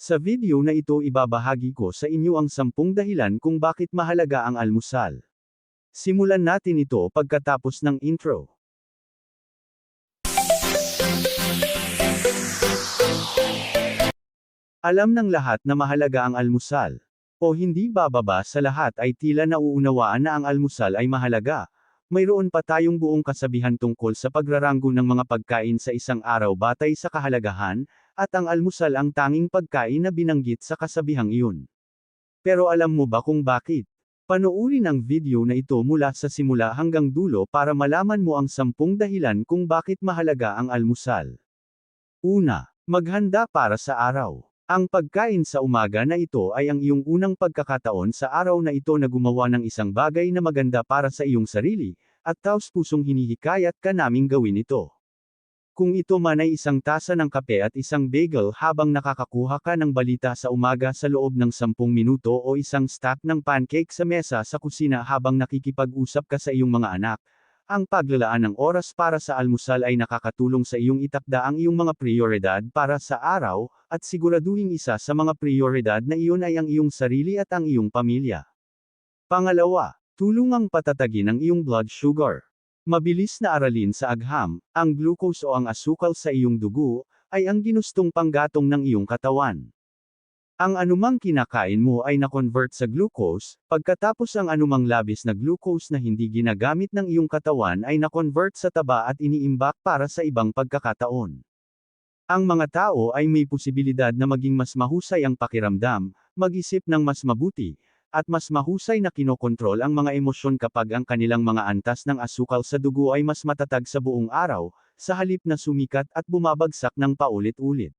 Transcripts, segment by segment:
Sa video na ito ibabahagi ko sa inyo ang 10 dahilan kung bakit mahalaga ang almusal. Simulan natin ito pagkatapos ng intro. Alam ng lahat na mahalaga ang almusal. O hindi bababa sa lahat ay tila nauunawaan na ang almusal ay mahalaga. Mayroon pa tayong buong kasabihan tungkol sa pagraranggo ng mga pagkain sa isang araw batay sa kahalagahan, at ang almusal ang tanging pagkain na binanggit sa kasabihang iyon. Pero alam mo ba kung bakit? Panoorin ang video na ito mula sa simula hanggang dulo para malaman mo ang sampung dahilan kung bakit mahalaga ang almusal. Una, maghanda para sa araw. Ang pagkain sa umaga na ito ay ang iyong unang pagkakataon sa araw na ito na gumawa ng isang bagay na maganda para sa iyong sarili, at taos pusong hinihikayat ka naming gawin ito. Kung ito man ay isang tasa ng kape at isang bagel habang nakakakuha ka ng balita sa umaga sa loob ng 10 minuto o isang stack ng pancake sa mesa sa kusina habang nakikipag-usap ka sa iyong mga anak, ang paglalaan ng oras para sa almusal ay nakakatulong sa iyong itakda ang iyong mga prioridad para sa araw, at siguraduhin isa sa mga prioridad na iyon ay ang iyong sarili at ang iyong pamilya. Pangalawa, tulungang patatagin ang iyong blood sugar. Mabilis na aralin sa agham, ang glucose o ang asukal sa iyong dugo, ay ang ginustong panggatong ng iyong katawan. Ang anumang kinakain mo ay na-convert sa glucose, pagkatapos ang anumang labis na glucose na hindi ginagamit ng iyong katawan ay na-convert sa taba at iniimbak para sa ibang pagkakataon. Ang mga tao ay may posibilidad na maging mas mahusay ang pakiramdam, mag-isip ng mas mabuti, at mas mahusay na kinokontrol ang mga emosyon kapag ang kanilang mga antas ng asukal sa dugo ay mas matatag sa buong araw, sa halip na sumikat at bumabagsak ng paulit-ulit.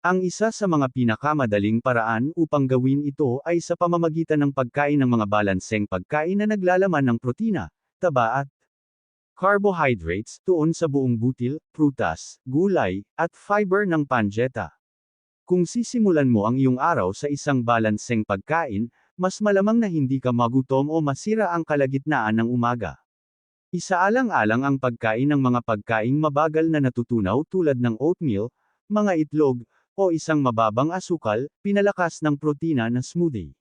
Ang isa sa mga pinakamadaling paraan upang gawin ito ay sa pamamagitan ng pagkain ng mga balanseng pagkain na naglalaman ng protina, taba at carbohydrates tuon sa buong butil, prutas, gulay, at fiber ng panjeta. Kung sisimulan mo ang iyong araw sa isang balanseng pagkain, mas malamang na hindi ka magutom o masira ang kalagitnaan ng umaga. Isaalang-alang ang pagkain ng mga pagkaing mabagal na natutunaw tulad ng oatmeal, mga itlog, o isang mababang asukal, pinalakas ng protina na smoothie.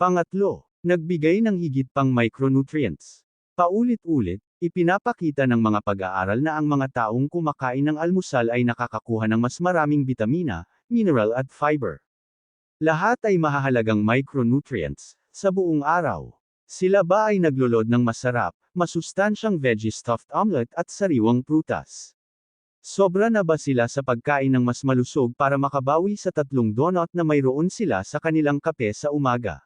Pangatlo, nagbigay ng higit pang micronutrients. Paulit-ulit, ipinapakita ng mga pag-aaral na ang mga taong kumakain ng almusal ay nakakakuha ng mas maraming bitamina, mineral at fiber. Lahat ay mahahalagang micronutrients sa buong araw. Sila ba ay naglulod ng masarap, masustansyang veggie stuffed omelet at sariwang prutas? Sobra na ba sila sa pagkain ng mas malusog para makabawi sa tatlong donut na mayroon sila sa kanilang kape sa umaga?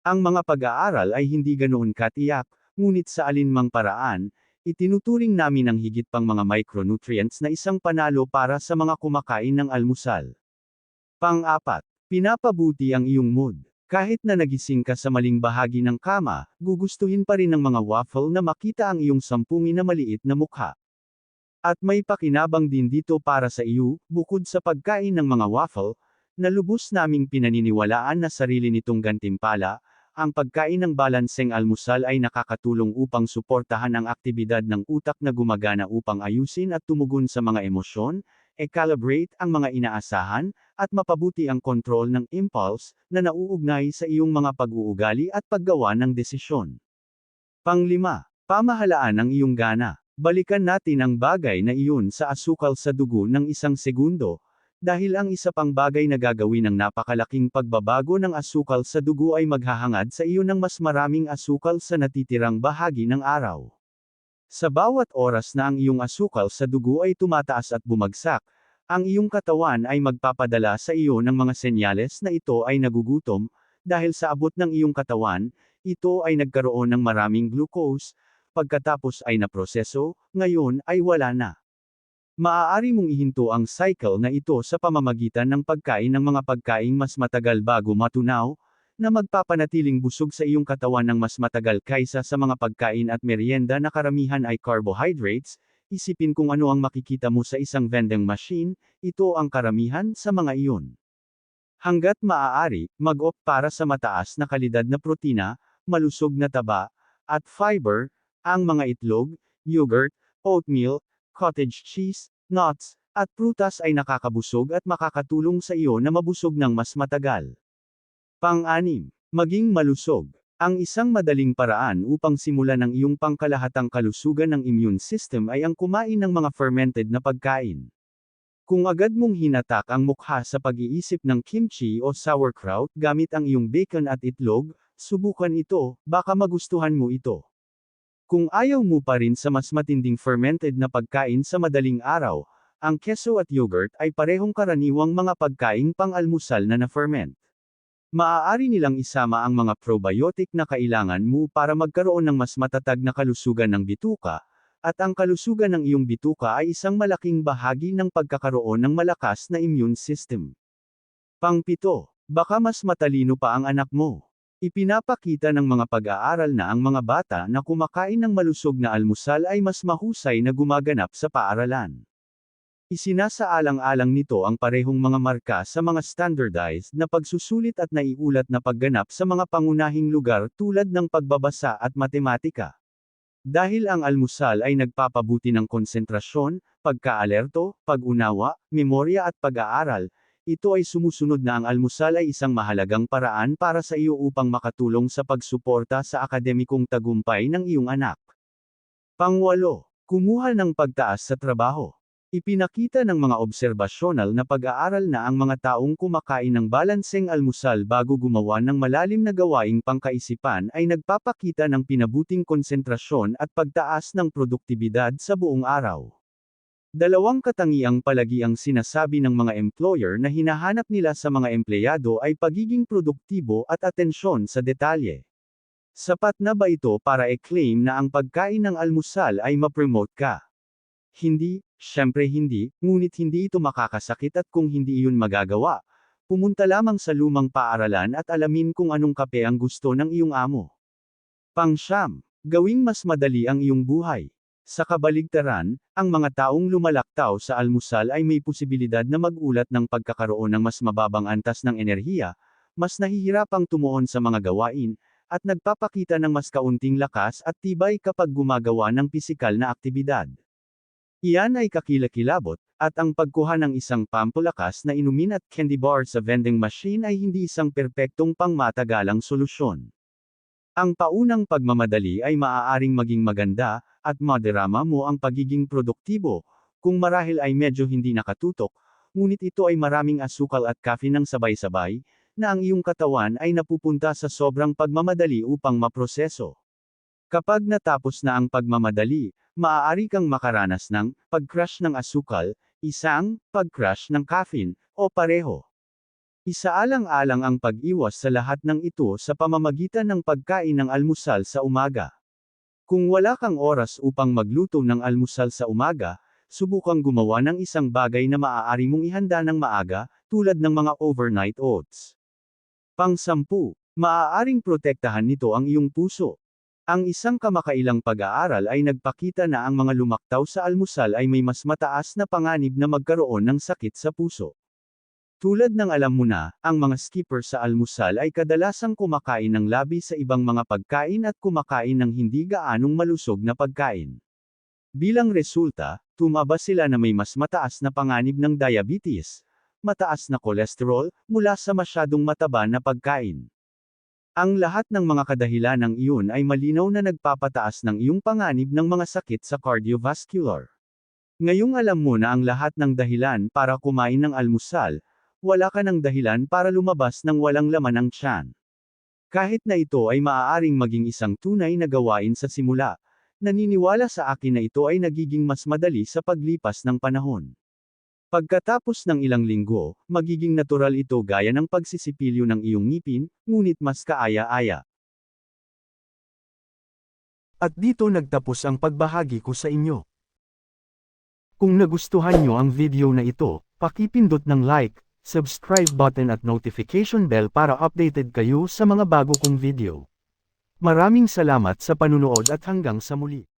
Ang mga pag-aaral ay hindi ganoon katiyak, ngunit sa alinmang paraan, itinuturing namin ang higit pang mga micronutrients na isang panalo para sa mga kumakain ng almusal. Pang-apat, pinapabuti ang iyong mood. Kahit na nagising ka sa maling bahagi ng kama, gugustuhin pa rin ng mga waffle na makita ang iyong sampungin na maliit na mukha. At may pakinabang din dito para sa iyo, bukod sa pagkain ng mga waffle, na lubos naming pinaniniwalaan na sarili nitong gantimpala, ang pagkain ng balanseng almusal ay nakakatulong upang suportahan ang aktibidad ng utak na gumagana upang ayusin at tumugon sa mga emosyon, e-calibrate ang mga inaasahan, at mapabuti ang kontrol ng impulse, na nauugnay sa iyong mga pag-uugali at paggawa ng desisyon. Panglima, pamahalaan ng iyong gana. Balikan natin ang bagay na iyon sa asukal sa dugo ng isang segundo, dahil ang isa pang bagay na gagawin ng napakalaking pagbabago ng asukal sa dugo ay maghahangad sa iyo ng mas maraming asukal sa natitirang bahagi ng araw. Sa bawat oras na ang iyong asukal sa dugo ay tumataas at bumagsak, ang iyong katawan ay magpapadala sa iyo ng mga senyales na ito ay nagugutom, dahil sa abot ng iyong katawan, ito ay nagkaroon ng maraming glucose, pagkatapos ay naproseso, ngayon ay wala na. Maaari mong ihinto ang cycle na ito sa pamamagitan ng pagkain ng mga pagkaing mas matagal bago matunaw, na magpapanatiling busog sa iyong katawan ng mas matagal kaysa sa mga pagkain at merienda na karamihan ay carbohydrates, isipin kung ano ang makikita mo sa isang vending machine, ito ang karamihan sa mga iyon. Hanggat maaari, mag-opt para sa mataas na kalidad na protina, malusog na taba, at fiber, ang mga itlog, yogurt, oatmeal, cottage cheese, nuts, at prutas ay nakakabusog at makakatulong sa iyo na mabusog ng mas matagal. Pang-anim, maging malusog. Ang isang madaling paraan upang simulan ang iyong pangkalahatang kalusugan ng immune system ay ang kumain ng mga fermented na pagkain. Kung agad mong hinatak ang mukha sa pag-iisip ng kimchi o sauerkraut gamit ang iyong bacon at itlog, subukan ito, baka magustuhan mo ito. Kung ayaw mo pa rin sa mas matinding fermented na pagkain sa madaling araw, ang keso at yogurt ay parehong karaniwang mga pagkaing pang-almusal na na-ferment. Maaari nilang isama ang mga probiotic na kailangan mo para magkaroon ng mas matatag na kalusugan ng bituka, at ang kalusugan ng iyong bituka ay isang malaking bahagi ng pagkakaroon ng malakas na immune system. Pangpito, baka mas matalino pa ang anak mo. Ipinapakita ng mga pag-aaral na ang mga bata na kumakain ng malusog na almusal ay mas mahusay na gumaganap sa paaralan. Isinasaalang-alang nito ang parehong mga marka sa mga standardized na pagsusulit at naiulat na pagganap sa mga pangunahing lugar tulad ng pagbabasa at matematika. Dahil ang almusal ay nagpapabuti ng konsentrasyon, pagkaalerto, pag-unawa, memorya at pag-aaral, ito ay sumusunod na ang almusal ay isang mahalagang paraan para sa iyo upang makatulong sa pagsuporta sa akademikong tagumpay ng iyong anak. Pangwalo, kumuha ng pagtaas sa trabaho. Ipinakita ng mga obserbasyonal na pag-aaral na ang mga taong kumakain ng balanseng almusal bago gumawa ng malalim na gawaing pangkaisipan ay nagpapakita ng pinabuting konsentrasyon at pagtaas ng produktibidad sa buong araw. Dalawang katangiang palagi ang sinasabi ng mga employer na hinahanap nila sa mga empleyado ay pagiging produktibo at atensyon sa detalye. Sapat na ba ito para i-claim na ang pagkain ng almusal ay ma-promote ka? Hindi, syempre hindi, ngunit hindi ito makakasakit at kung hindi iyon magagawa, pumunta lamang sa lumang paaralan at alamin kung anong kape ang gusto ng iyong amo. Pangsyam, gawing mas madali ang iyong buhay. Sa kabaligtaran, ang mga taong lumalaktaw sa almusal ay may posibilidad na magulat ng pagkakaroon ng mas mababang antas ng enerhiya, mas nahihirapang tumuon sa mga gawain, at nagpapakita ng mas kaunting lakas at tibay kapag gumagawa ng pisikal na aktibidad. Iyan ay kakilakilabot, at ang pagkuha ng isang pampulakas na inumin at candy bar sa vending machine ay hindi isang perpektong pangmatagalang solusyon. Ang paunang pagmamadali ay maaaring maging maganda, at maderama mo ang pagiging produktibo, kung marahil ay medyo hindi nakatutok, ngunit ito ay maraming asukal at caffeine ng sabay-sabay, na ang iyong katawan ay napupunta sa sobrang pagmamadali upang maproseso. Kapag natapos na ang pagmamadali, maaari kang makaranas ng pag-crush ng asukal, isang pag-crush ng caffeine, o pareho. Isaalang-alang ang pag-iwas sa lahat ng ito sa pamamagitan ng pagkain ng almusal sa umaga. Kung wala kang oras upang magluto ng almusal sa umaga, subukang gumawa ng isang bagay na maaari mong ihanda ng maaga, tulad ng mga overnight oats. Pang-sampu, maaaring protektahan nito ang iyong puso. Ang isang kamakailang pag-aaral ay nagpakita na ang mga lumaktaw sa almusal ay may mas mataas na panganib na magkaroon ng sakit sa puso. Tulad ng alam mo na, ang mga skipper sa almusal ay kadalasang kumakain ng labi sa ibang mga pagkain at kumakain ng hindi gaanong malusog na pagkain. Bilang resulta, tumaba sila na may mas mataas na panganib ng diabetes, mataas na kolesterol, mula sa masyadong mataba na pagkain. Ang lahat ng mga kadahilan ng iyon ay malinaw na nagpapataas ng iyong panganib ng mga sakit sa cardiovascular. Ngayong alam mo na ang lahat ng dahilan para kumain ng almusal, wala ka ng dahilan para lumabas ng walang laman ng tiyan. Kahit na ito ay maaaring maging isang tunay na gawain sa simula, naniniwala sa akin na ito ay nagiging mas madali sa paglipas ng panahon. Pagkatapos ng ilang linggo, magiging natural ito gaya ng pagsisipilyo ng iyong ngipin, ngunit mas kaaya-aya. At dito nagtapos ang pagbahagi ko sa inyo. Kung nagustuhan nyo ang video na ito, pakipindot ng like, subscribe button at notification bell para updated kayo sa mga bago kong video. Maraming salamat sa panunood at hanggang sa muli.